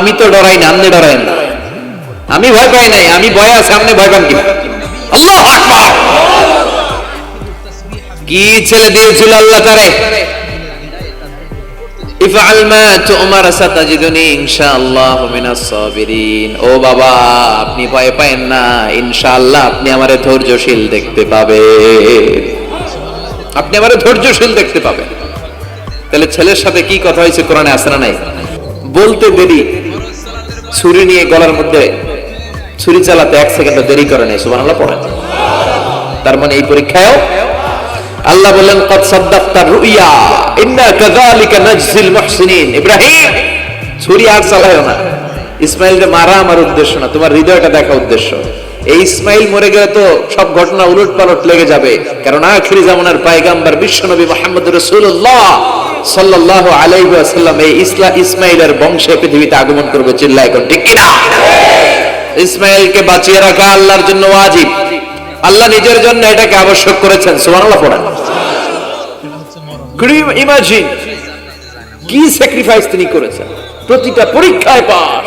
আমি তো ডরাই না, আপনি ডরাই না। আমি ভয় পাই নাই, আমি ভয় আছে ভয় পান কি কি ছেলে দিয়েছিল আল্লাহ তারে? ও বাবা, আপনি ভয় না, ইনশাআল্লাহ আপনি আমারে ধৈর্যশীল দেখতে পাবেন। আপনি আমারে ধৈর্যশীল দেখতে পাবেন। তাহলে ছেলের সাথে কি কথা হয়েছে কোরআনে আসে না নাই? বলতে দেরি। ছুরি নিয়ে গলার মধ্যে ছুরি চালাতে এক সেকেন্ড দেরি করে নেই, সুবহানাল্লাহ, পড়েন। তার মানে এই পরীক্ষায়ও আল্লাহ বললেন, কদ সাদ্দাক্তা রুইয়া, ইন্না কাযালিকা নাজজিল মুহসিনিন। ইব্রাহিম, ছুরি আর চালায়ও না। ইসমাইলকে মারা আমার উদ্দেশ্য না, তোমার হৃদয়টা দেখা উদ্দেশ্য। এই ইসমাইল মরে গেলে তো সব ঘটনা উলট পালট লেগে যাবে। কারণ আখিরি জামানার পায়গাম্বার বিশ্বনবী মোহাম্মদ রাসূলুল্লাহ সাল্লাল্লাহু আলাইহি ওয়াসাল্লাম এই ইসলা ইসমাইলের বংশে পৃথিবীতে আগমন করবে। চিল্লা এখন, ঠিক কিনা? ইসমাইলকে বাঁচিয়ে রাখা আল্লাহর জন্য আল্লাহ নিজের জন্য এটাকে আবশ্যক করেছেন। পড়েন। You কি স্যাক্রিফাইস তিনি করেছেন? প্রতিটা পরীক্ষায় পাস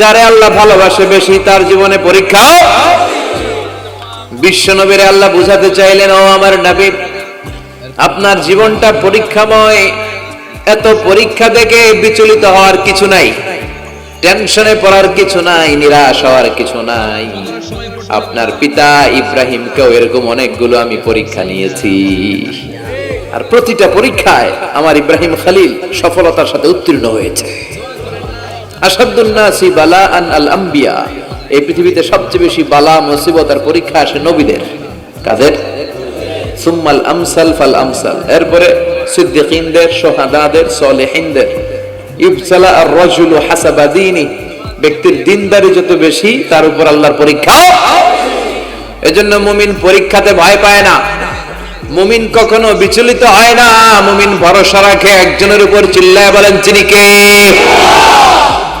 যারে আল্লাহ ভালোবাসে বেশি, তার জীবনে পরীক্ষা বিশ্ব নবীরে আল্লাহ বুঝাতে চাইলেন, ও আমার নবী, আপনার জীবনটা পরীক্ষাময়। এত পরীক্ষা দেখে বিচলিত হওয়ার কিছু নাই, টেনশনে পড়ার কিছু নাই, নিরাশ হওয়ার কিছু নাই। আপনার পিতা ইব্রাহিমকেও এরকম অনেকগুলো আমি পরীক্ষা নিয়েছি। আর প্রতিটা পরীক্ষায় আমার ইব্রাহিম খালিল সফলতার সাথে উত্তীর্ণ হয়েছে। বেশি ব্যক্তির দিনদারি যত বেশি, তার উপর আল্লাহর পরীক্ষা। এজন্য মুমিন পরীক্ষাতে ভয় পায় না। মুমিন কখনো বিচলিত হয় না। মুমিন ভরসা রাখে একজনের উপর, চিল্লায় বলেন চিনি কে?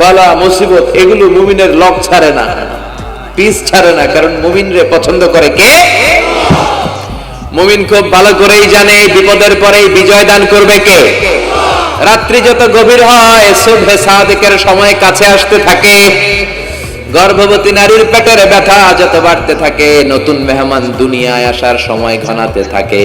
বালা, মুসিবত, এগুলো মুমিনের লক ছাড়ে না। পিস ছাড়ে না, কারণ মুমিনরে পছন্দ করে কে? মুমিন খুব ভালো করেই জানে, বিপদের পরেই বিজয় দান করবে কে? রাত্রি যত গভীর হয়, শুভে সাদেকের সময় কাছে আসতে থাকে। গর্ভবতী নারীর পেটের ব্যথা যত বাড়তে থাকে, নতুন মেহমান দুনিয়ায় আসার সময় ঘনাতে থাকে।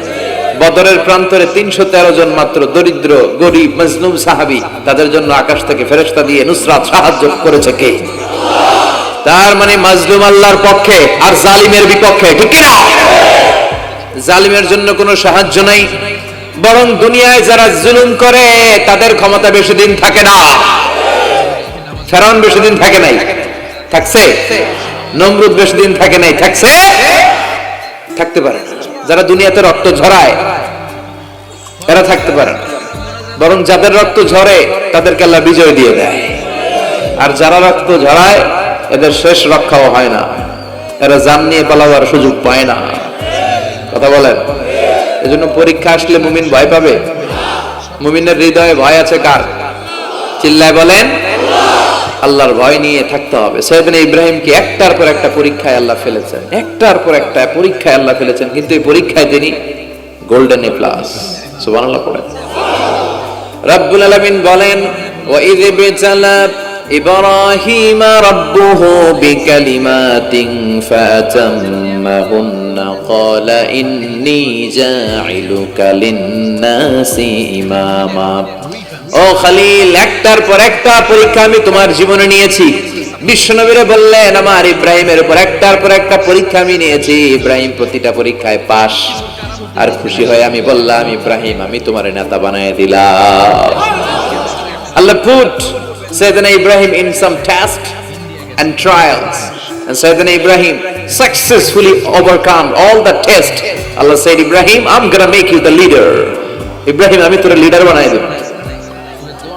বদরের প্রান্তরে তিনশো তেরো জন মাত্র দরিদ্র, গরিব, মজলুম সাহাবি। তাদের জন্য আকাশ থেকে ফেরেস্তা দিয়ে নুসরাত সাহায্য করেছে কে? তার মানে মাজলুম আল্লাহর পক্ষে আর জালিমের বিপক্ষে জালিমের জন্য কোনো সাহায্য নাই। বরং দুনিয়ায় যারা জুলুম করে, তাদের ক্ষমতা বেশি দিন থাকে না। ফেরাউন বেশি দিন থাকে নাই। থাকছে? নমরুদ বেশি দিন থাকে নাই। থাকছে? থাকতে পারে না। যারা দুনিয়াতে রক্ত ঝরায়, এরা থাকতে পারে না। বরং যাদের রক্ত ঝরে, তাদেরকে আল্লাহ বিজয় দিয়ে দেয়। আর যারা রক্ত ঝরায়, এদের শেষ রক্ষাও হয় না। এরা জান নিয়ে পালাবার সুযোগ পায় না। কথা বলেন? এজন্য পরীক্ষা আসলে মুমিন ভয় পাবে? মুমিনের হৃদয়ে ভয় আছে কার? চিল্লায় বলেন আল্লাহর ভয় নিয়ে থাকতে হবে। সৈয়দিন ইব্রাহিমকে একটার পর একটা পরীক্ষায় আল্লাহ ফেলেছেন। একটার পর একটা পরীক্ষায় আল্লাহ ফেলেছেন। কিন্তু এই পরীক্ষায় তিনি গোল্ডেন এ প্লাস। সুবহানাল্লাহ পড়েন। রব্বুল আলামিন বলেন ইয বিতালা ইব্রাহিম রাব্বুহু বিকালিমাতিন ফাতাম্মাহুন্না, ক্বালা ইন্নী জাইলুকা লিন-নাসি ইমামা। ও খালিল, একটার পর একটা পরীক্ষা আমি তোমার জীবনে নিয়েছি। বিশ্বনবীরে বললেন, আমার ইব্রাহিমের উপর একটার পর একটা পরীক্ষা আমি নিয়েছি। ইব্রাহিম প্রতিটা পরীক্ষায় আর খুশি হয়ে আমি বললাম, ইব্রাহিম, আমি তোমার নেতা বানায় দিলাম। Allah put Sayyidina Ibrahim in some test and trials. And Sayyidina Ibrahim successfully overcome all the test Allah said, Ibrahim, I'm gonna make you the Ibrahim আমি তোর লিডার বানাই দেব।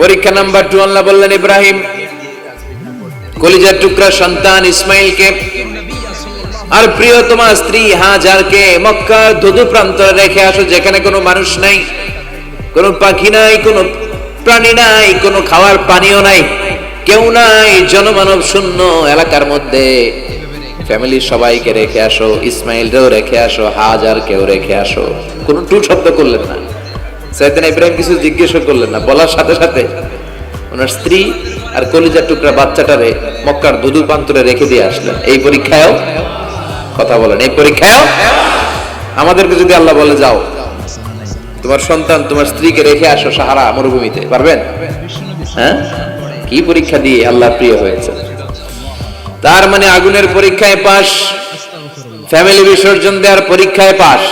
পরীক্ষা নাম্বার টু আল্লাহ বললেন, ইব্রাহিম, কলিজার টুকরা সন্তান ইসমাইলকে আর প্রিয় তোমার স্ত্রী হাজারকে মক্কার ধুধু প্রান্তরে রেখে আসো, যেখানে কোনো মানুষ নাই, কোনো পাখি নাই, কোনো প্রাণী নাই, কোনো খাওয়ার পানিও নাই, কেউ নাই, জনমানব শূন্য এলাকার মধ্যে। ফ্যামিলির সবাইকে রেখে আসো, ইসমাইলরেও রেখে আসো হাজার কেউ রেখে আসো। কোনো টু শব্দ করলেন না। সাইদিন ইব্রাহিম কিছু জিজ্ঞেস করলেন না, বলার সাথে সাথে ওনার স্ত্রী আর কলিজার টুকরা বাচ্চাটারে মক্কার দুধু প্রান্তরে রেখে দিয়ে আসলেন। এই কথা বলেন, এই আমাদেরকে যদি আল্লাহ বলে যাও, তোমার সন্তান তোমার স্ত্রীকে রেখে আসো সাহারা মরুভূমিতে, পারবেন? হ্যাঁ? কি পরীক্ষা দিয়ে আল্লাহ প্রিয় হয়েছে? তার মানে আগুনের পরীক্ষায় পাস ফ্যামিলি বিসর্জন দেওয়ার পরীক্ষায় পাস